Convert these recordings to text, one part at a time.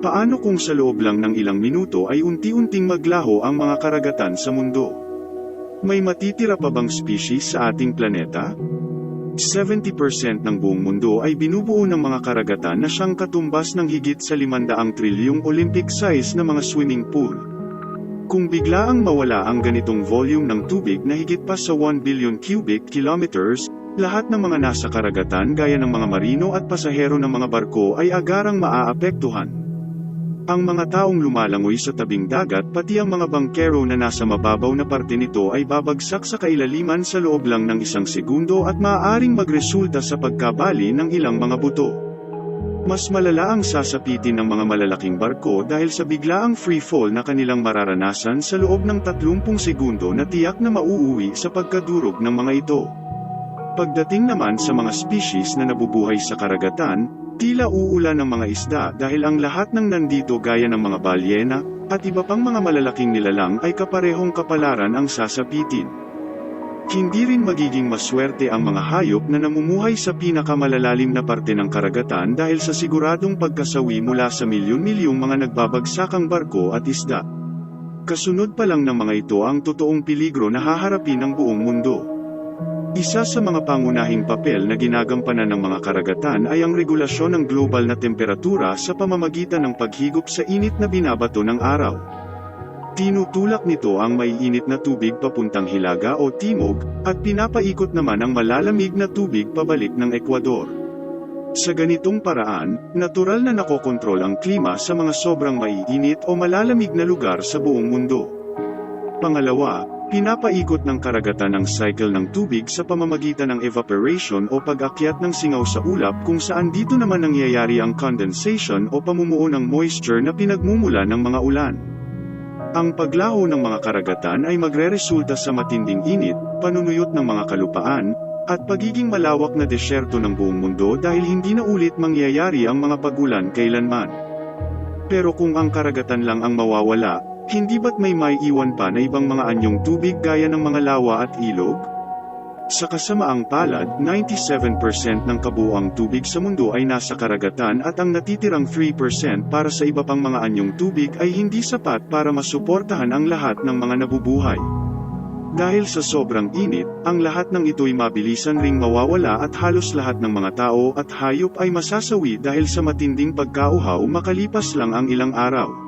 Paano kung sa loob lang ng ilang minuto ay unti-unting maglaho ang mga karagatan sa mundo? May matitira pa bang species sa ating planeta? 70% ng buong mundo ay binubuo ng mga karagatan na siyang katumbas ng higit sa 500 trilyong Olympic size na mga swimming pool. Kung biglaang mawala ang ganitong volume ng tubig na higit pa sa 1 billion cubic kilometers, lahat ng mga nasa karagatan gaya ng mga marino at pasahero ng mga barko ay agarang maaapektuhan. Ang mga taong lumalangoy sa tabing dagat pati ang mga bangkero na nasa mababaw na parte nito ay babagsak sa kailaliman sa loob lang ng isang segundo at maaaring magresulta sa pagkabali ng ilang mga buto. Mas malala ang sasapitin ng mga malalaking barko dahil sa biglaang free fall na kanilang mararanasan sa loob ng 30 segundo na tiyak na mauuwi sa pagkadurog ng mga ito. Pagdating naman sa mga species na nabubuhay sa karagatan, tila uulan ng mga isda dahil ang lahat ng nandito gaya ng mga balyena, at iba pang mga malalaking nilalang ay kaparehong kapalaran ang sasapitin. Hindi rin magiging maswerte ang mga hayop na namumuhay sa pinakamalalalim na parte ng karagatan dahil sa siguradong pagkasawi mula sa milyon-milyong mga nagbabagsakang barko at isda. Kasunod pa lang ng mga ito ang totoong peligro na haharapin ng buong mundo. Isa sa mga pangunahing papel na ginagampanan ng mga karagatan ay ang regulasyon ng global na temperatura sa pamamagitan ng paghigop sa init na binabato ng araw. Tinutulak nito ang maiinit na tubig papuntang Hilaga o Timog, at pinapaikot naman ang malalamig na tubig pabalik ng Ecuador. Sa ganitong paraan, natural na nakokontrol ang klima sa mga sobrang maiinit o malalamig na lugar sa buong mundo. Pangalawa, Pinapaikot ng karagatan ang cycle ng tubig sa pamamagitan ng evaporation o pag-akyat ng singaw sa ulap kung saan dito naman nangyayari ang condensation o pamumuo ng moisture na pinagmumula ng mga ulan. Ang paglaho ng mga karagatan ay magreresulta sa matinding init, panunuyot ng mga kalupaan, at pagiging malawak na desyerto ng buong mundo dahil hindi na ulit mangyayari ang mga pagulan kailanman. Pero kung ang karagatan lang ang mawawala, hindi ba't may maiiwan pa na ibang mga anyong tubig gaya ng mga lawa at ilog? Sa kasamaang palad, 97% ng kabuuang tubig sa mundo ay nasa karagatan at ang natitirang 3% para sa iba pang mga anyong tubig ay hindi sapat para masuportahan ang lahat ng mga nabubuhay. Dahil sa sobrang init, ang lahat ng ito'y mabilisan ring mawawala at halos lahat ng mga tao at hayop ay masasawi dahil sa matinding pagkauhaw makalipas lang ang ilang araw.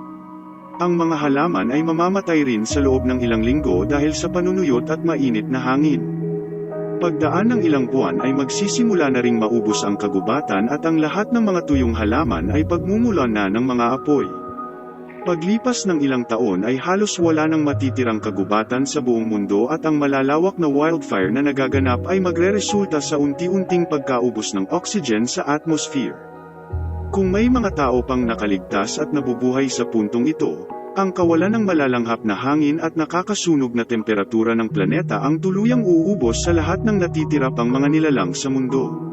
Ang mga halaman ay mamamatay rin sa loob ng ilang linggo dahil sa panunuyot at mainit na hangin. Pagdaan ng ilang buwan ay magsisimula na ring maubos ang kagubatan at ang lahat ng mga tuyong halaman ay pagmumulan na ng mga apoy. Paglipas ng ilang taon ay halos wala nang matitirang kagubatan sa buong mundo at ang malalawak na wildfire na nagaganap ay magreresulta sa unti-unting pagkaubos ng oxygen sa atmosphere. Kung may mga tao pang nakaligtas at nabubuhay sa puntong ito, ang kawalan ng malalanghap na hangin at nakakasunog na temperatura ng planeta ang tuluyang uubos sa lahat ng natitira pang mga nilalang sa mundo.